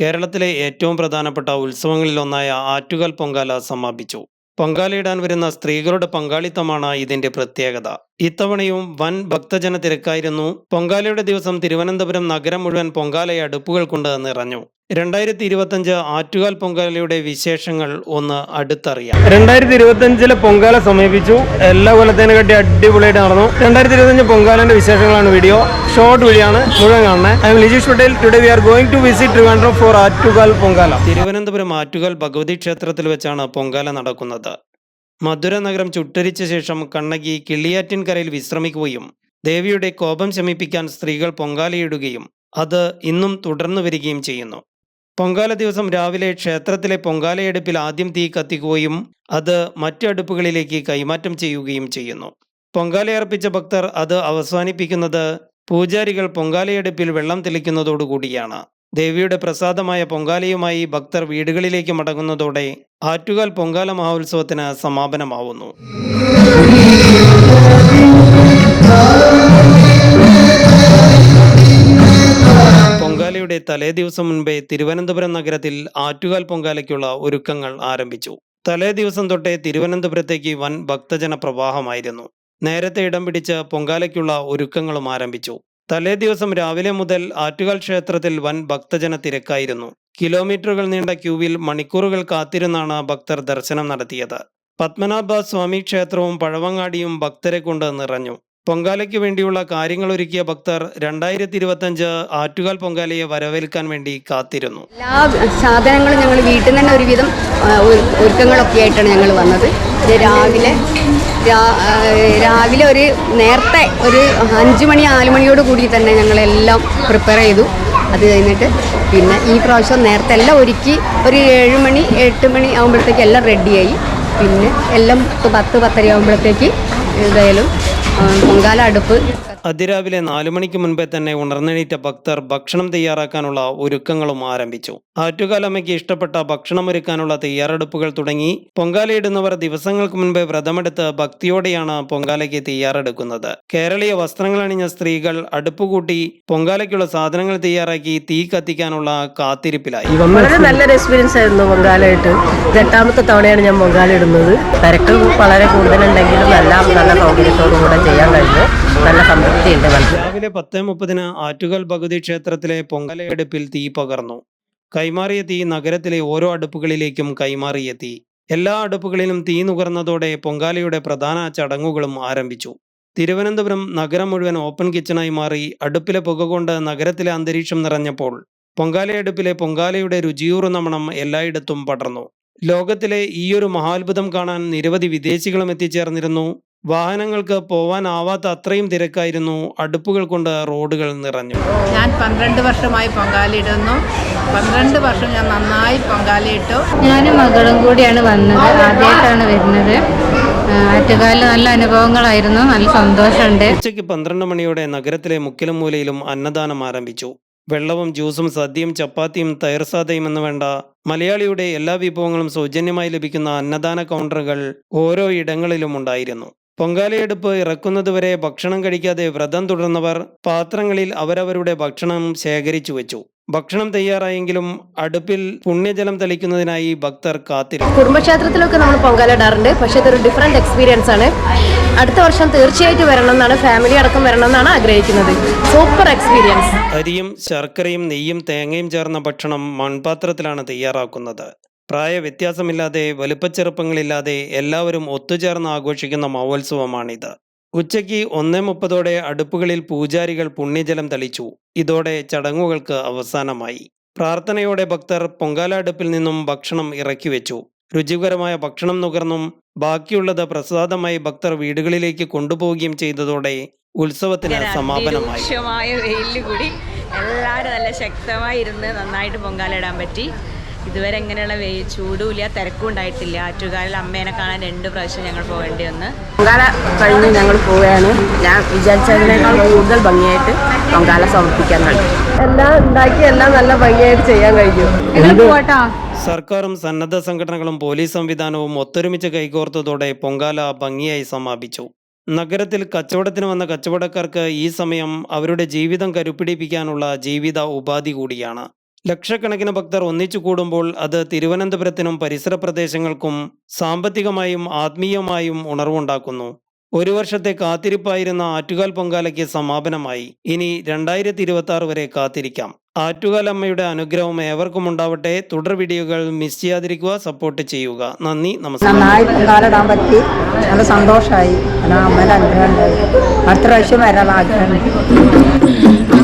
കേരളത്തിലെ ഏറ്റവും പ്രധാനപ്പെട്ട ഉത്സവങ്ങളിലൊന്നായ ആറ്റുകാൽ പൊങ്കാല സമാപിച്ചു. പൊങ്കാലയിടാൻ വരുന്ന സ്ത്രീകളുടെ പങ്കാളിത്തമാണ് ഇതിന്റെ പ്രത്യേകത. ഇത്തവണയും വൻ ഭക്തജന തിരക്കായിരുന്നു പൊങ്കാലയുടെ ദിവസം തിരുവനന്തപുരം നഗരം മുഴുവൻ പൊങ്കാലയെ അടുപ്പുകൾ കൊണ്ട് നിറഞ്ഞു. രണ്ടായിരത്തി ഇരുപത്തഞ്ച് ആറ്റുകാൽ പൊങ്കാലയുടെ വിശേഷങ്ങൾ ഒന്ന് അടുത്തറിയാം. രണ്ടായിരത്തി ഇരുപത്തഞ്ചിലെ പൊങ്കാല സമീപിച്ചു. എല്ലാ കൊല്ലത്തേനെ കട്ടി അടിപൊളിയായിട്ട് നടന്നു. രണ്ടായിരത്തി ഇരുപത്തഞ്ച് പൊങ്കാലന്റെ വിശേഷങ്ങളാണ് വീഡിയോ. ഷോർട്ട് വീഡിയോ ആണ് മുഴുവൻ കാണുന്നത്. I'm Lijeesh Patel. Today we are going to visit Trivandrum for Attukal Pongala. Thiruvananthapuram Attukal Bhagavathi ക്ഷേത്രത്തിൽ വെച്ചാണ് പൊങ്കാല നടക്കുന്നത്. മധുര നഗരം ചുട്ടരിച്ച ശേഷം കണ്ണകി കിള്ളിയാറ്റിൻകരയിൽ വിശ്രമിക്കുകയും ദേവിയുടെ കോപം ശമിപ്പിക്കാൻ സ്ത്രീകൾ പൊങ്കാലയിടുകയും അത് ഇന്നും തുടർന്നു വരികയും ചെയ്യുന്നു. പൊങ്കാല ദിവസം രാവിലെ ക്ഷേത്രത്തിലെ പൊങ്കാലയെടുപ്പിൽ ആദ്യം തീ കത്തിക്കുകയും അത് മറ്റു അടുപ്പുകളിലേക്ക് കൈമാറ്റം ചെയ്യുകയും ചെയ്യുന്നു. പൊങ്കാലയർപ്പിച്ച ഭക്തർ അത് അവസാനിപ്പിക്കുന്നത് പൂജാരികൾ പൊങ്കാലയെടുപ്പിൽ വെള്ളം തെളിക്കുന്നതോടുകൂടിയാണ് ദേവിയുടെ പ്രസാദമായ പൊങ്കാലയുമായി ഭക്തർ വീടുകളിലേക്ക് മടങ്ങുന്നതോടെ ആറ്റുകാൽ പൊങ്കാല മഹോത്സവത്തിന് സമാപനമാവുന്നു. പൊങ്കാലയുടെ തലേ ദിവസം മുൻപേ തിരുവനന്തപുരം നഗരത്തിൽ ആറ്റുകാൽ പൊങ്കാലയ്ക്കുള്ള ഒരുക്കങ്ങൾ ആരംഭിച്ചു. തലേ ദിവസം തൊട്ടേ തിരുവനന്തപുരത്തേക്ക് വൻ ഭക്തജന പ്രവാഹമായിരുന്നു. നേരത്തെ ഇടം പിടിച്ച് പൊങ്കാലയ്ക്കുള്ള ഒരുക്കങ്ങളും ആരംഭിച്ചു. തലേ ദിവസം രാവിലെ മുതൽ ആറ്റുകാൽ ക്ഷേത്രത്തിൽ വൻ ഭക്തജന തിരക്കായിരുന്നു. കിലോമീറ്ററുകൾ നീണ്ട ക്യൂവിൽ മണിക്കൂറുകൾ കാത്തിരുന്നാണ് ഭക്തർ ദർശനം നടത്തിയത്. പത്മനാഭ സ്വാമി ക്ഷേത്രവും പഴവങ്ങാടിയും ഭക്തരെ കൊണ്ട് നിറഞ്ഞു. പൊങ്കാലയ്ക്ക് വേണ്ടിയുള്ള കാര്യങ്ങൾ ഒരുക്കിയ ഭക്തർ രണ്ടായിരത്തി ഇരുപത്തഞ്ച് ആറ്റുകാൽ പൊങ്കാലയെ വരവേൽക്കാൻ വേണ്ടി കാത്തിരുന്നു. എല്ലാ സാധനങ്ങളും ഞങ്ങൾ വീട്ടിൽ നിന്ന് തന്നെ ഒരുവിധം ഒരുക്കങ്ങളൊക്കെ ആയിട്ടാണ് ഞങ്ങൾ വന്നത്. രാവിലെ രാവിലെ ഒരു നേരത്തെ ഒരു അഞ്ച് മണി നാല് മണിയോട് കൂടി തന്നെ ഞങ്ങളെല്ലാം പ്രിപ്പയർ ചെയ്തു. അത് കഴിഞ്ഞിട്ട് പിന്നെ ഈ പ്രാവശ്യം നേരത്തെ എല്ലാം ഒരുക്കി ഒരു ഏഴ് മണി എട്ട് മണി ആകുമ്പോഴത്തേക്ക് എല്ലാം റെഡിയായി പിന്നെ എല്ലാം പത്ത് പത്തര ആകുമ്പോഴത്തേക്ക് ഏതായാലും പൊങ്കാല അടുപ്പ്. അതിരാവിലെ നാലു മണിക്ക് മുൻപേ തന്നെ ഉണർന്നെണീറ്റ ഭക്തർ ഭക്ഷണം തയ്യാറാക്കാനുള്ള ഒരുക്കങ്ങളും ആരംഭിച്ചു. ആറ്റുകാലമ്മയ്ക്ക് ഇഷ്ടപ്പെട്ട ഭക്ഷണം ഒരുക്കാനുള്ള തയ്യാറെടുപ്പുകൾ തുടങ്ങി. പൊങ്കാലയിടുന്നവർ ദിവസങ്ങൾക്ക് മുൻപേ വ്രതമെടുത്ത് ഭക്തിയോടെയാണ് പൊങ്കാലയ്ക്ക് തയ്യാറെടുക്കുന്നത്. കേരളീയ വസ്ത്രങ്ങൾ അണിഞ്ഞ സ്ത്രീകൾ അടുപ്പ് കൂട്ടി പൊങ്കാലയ്ക്കുള്ള സാധനങ്ങൾ തയ്യാറാക്കി തീ കത്തിക്കാനുള്ള കാത്തിരിപ്പിലായി. വളരെ നല്ലൊരു എക്സ്പീരിയൻസ് ആയിരുന്നു പൊങ്കാലയിട്ട്. എട്ടാമത്തെ തവണയാണ് ഞാൻ പൊങ്കാല ഇടുന്നത്. തിരക്ക് വളരെ കൂടുതലുണ്ടെങ്കിലും എല്ലാം നല്ല സൗകര്യത്തോടു കൂടെ ചെയ്യാൻ കഴിഞ്ഞു. നല്ല സംതൃപ്തിയുണ്ട് രാവിലെ പത്ത് മുപ്പതിന് ആറ്റുകാൽ ഭഗവതി ക്ഷേത്രത്തിലെ പൊങ്കലയെടുപ്പിൽ തീ പകർന്നു. കൈമാറിയ തീ നഗരത്തിലെ ഓരോ അടുപ്പുകളിലേക്കും കൈമാറിയെത്തി എല്ലാ അടുപ്പുകളിലും തീ നുകർന്നതോടെ പൊങ്കാലയുടെ പ്രധാന ചടങ്ങുകളും ആരംഭിച്ചു. തിരുവനന്തപുരം നഗരം മുഴുവൻ ഓപ്പൺ കിച്ചണായി മാറി അടുപ്പിലെ പുക കൊണ്ട് നഗരത്തിലെ അന്തരീക്ഷം നിറഞ്ഞപ്പോൾ പൊങ്കാലയടുപ്പിലെ പൊങ്കാലയുടെ രുചിയൂറുന്ന മണം എല്ലായിടത്തും പടർന്നു. ലോകത്തിലെ ഈയൊരു മഹാത്ഭുതം കാണാൻ നിരവധി വിദേശികളും എത്തിച്ചേർന്നിരുന്നു. വാഹനങ്ങൾക്ക് പോവാനാവാത്ത അത്രയും തിരക്കായിരുന്നു. അടുപ്പുകൾ കൊണ്ട് റോഡുകൾ നിറഞ്ഞു. ഞാൻ പന്ത്രണ്ട് വർഷമായി പൊങ്കാലിടുന്നു പന്ത്രണ്ട് വർഷം ഞാൻ നന്നായി പൊങ്കാലയിട്ടു. ഞാനും മകളും കൂടിയാണ് വന്നത്. ആദ്യമായിട്ടാണ് വരുന്നത്. ആറ്റുകാലിൽ നല്ല അനുഭവങ്ങളായിരുന്നു. നല്ല സന്തോഷമുണ്ട്. ഉച്ചയ്ക്ക് പന്ത്രണ്ട് മണിയോടെ നഗരത്തിലെ മുക്കിലും മൂലയിലും അന്നദാനം ആരംഭിച്ചു. വെള്ളവും ജ്യൂസും സദ്യയും ചപ്പാത്തിയും തയർസാദയും എന്ന് വേണ്ട മലയാളിയുടെ എല്ലാ വിഭവങ്ങളും സൗജന്യമായി ലഭിക്കുന്ന അന്നദാന കൗണ്ടറുകൾ ഓരോ ഇടങ്ങളിലും ഉണ്ടായിരുന്നു. പൊങ്കാലയെടുപ്പ് ഇറക്കുന്നതുവരെ ഭക്ഷണം കഴിക്കാതെ വ്രതം തുടർന്നവർ പാത്രങ്ങളിൽ അവരവരുടെ ഭക്ഷണം ശേഖരിച്ചു വെച്ചു. ഭക്ഷണം തയ്യാറായെങ്കിലും അടുപ്പിൽ പുണ്യജലം തളിക്കുന്നതിനായി ഭക്തർ കാത്തിരുന്നു. കുടുംബക്ഷേത്രത്തിലൊക്കെ നമ്മൾ പൊങ്കാല ഇടാറുണ്ട്. പക്ഷേ ഇതൊരു ഡിഫറെന്റ് എക്സ്പീരിയൻസ് ആണ്. അടുത്ത വർഷം തീർച്ചയായിട്ടും വരണം എന്നാണ് ഫാമിലി അടക്കം വരണം എന്നാണ് ആഗ്രഹിക്കുന്നത്. സൂപ്പർ എക്സ്പീരിയൻസ് അരിയും ശർക്കരയും നെയ്യും തേങ്ങയും ചേർന്ന ഭക്ഷണം മൺപാത്രത്തിലാണ് തയ്യാറാക്കുന്നത്. പ്രായ വ്യത്യാസമില്ലാതെ വലുപ്പച്ചെറുപ്പങ്ങളില്ലാതെ എല്ലാവരും ഒത്തുചേർന്ന് ആഘോഷിക്കുന്ന മഹോത്സവമാണിത്. ഉച്ചയ്ക്ക് ഒന്നേ മുപ്പതോടെ അടുപ്പുകളിൽ പൂജാരികൾ പുണ്യജലം തളിച്ചു. ഇതോടെ ചടങ്ങുകൾക്ക് അവസാനമായി. പ്രാർത്ഥനയോടെ ഭക്തർ പൊങ്കാല അടുപ്പിൽ നിന്നും ഭക്ഷണം ഇറക്കി വെച്ചു രുചികരമായ ഭക്ഷണം നുകർന്നും ബാക്കിയുള്ളത് പ്രസാദമായി ഭക്തർ വീടുകളിലേക്ക് കൊണ്ടുപോവുകയും ചെയ്തതോടെ ഉത്സവത്തിന് സമാപനമായി. രൂക്ഷമായ വെയിലിൽ കൂടി എല്ലാവരും നല്ല ശക്തമായി ഇരുന്ന് നന്നായിട്ട് പൊങ്കാല ഇടാൻ പറ്റി. ഇതുവരെ എങ്ങനെയുള്ള വെയിൽ ചൂടുമില്ല തിരക്കും ഉണ്ടായിട്ടില്ല. ആറ്റുകാലിൽ അമ്മേനെ കാണാൻ രണ്ട് പ്രാവശ്യം ഞങ്ങൾ പോകേണ്ടി വന്ന്. പൊങ്കാല കഴിഞ്ഞ് ഞങ്ങൾ പോവുകയാണ്. ഞാൻ വിചാരിച്ചതിനേക്കാൾ കൂടുതൽ ഭംഗിയായിട്ട് പൊങ്കാല സമർപ്പിക്കാൻ എല്ലാം ഉണ്ടാക്കി എല്ലാം നല്ല ഭംഗിയായിട്ട് ചെയ്യാൻ കഴിഞ്ഞു. സർക്കാരും സന്നദ്ധ സംഘടനകളും പോലീസ് സംവിധാനവും ഒത്തൊരുമിച്ച് കൈകോർത്തതോടെ പൊങ്കാല ഭംഗിയായി സമാപിച്ചു. നഗരത്തിൽ കച്ചവടത്തിന് വന്ന കച്ചവടക്കാർക്ക് ഈ സമയം അവരുടെ ജീവിതം കരുപ്പിടിപ്പിക്കാനുള്ള ജീവിത ഉപാധി കൂടിയാണ്. ലക്ഷക്കണക്കിന് ഭക്തർ ഒന്നിച്ചു കൂടുമ്പോൾ അത് തിരുവനന്തപുരത്തിനും പരിസര പ്രദേശങ്ങൾക്കും സാമ്പത്തികമായും ആത്മീയമായും ഉണർവുണ്ടാക്കുന്നു. ഒരു വർഷത്തെ കാത്തിരിപ്പായിരുന്ന ആറ്റുകാൽ പൊങ്കാലയ്ക്ക് സമാപനമായി. ഇനി രണ്ടായിരത്തി ഇരുപത്തി ആറ് വരെ കാത്തിരിക്കാം. ആറ്റുകാൽ അമ്മയുടെ അനുഗ്രഹം ഏവർക്കും ഉണ്ടാവട്ടെ. തുടർ വീഡിയോകൾ മിസ് ചെയ്യാതിരിക്കുക. സപ്പോർട്ട് ചെയ്യുക. നന്ദി. നമസ്കാരം. നന്നായി പൊങ്കാലിടാൻ പറ്റി. നല്ല സന്തോഷമായി അമ്മയുടെ അനുഗ്രഹം അടുത്ത പ്രാവശ്യം ആഗ്രഹമുണ്ട്.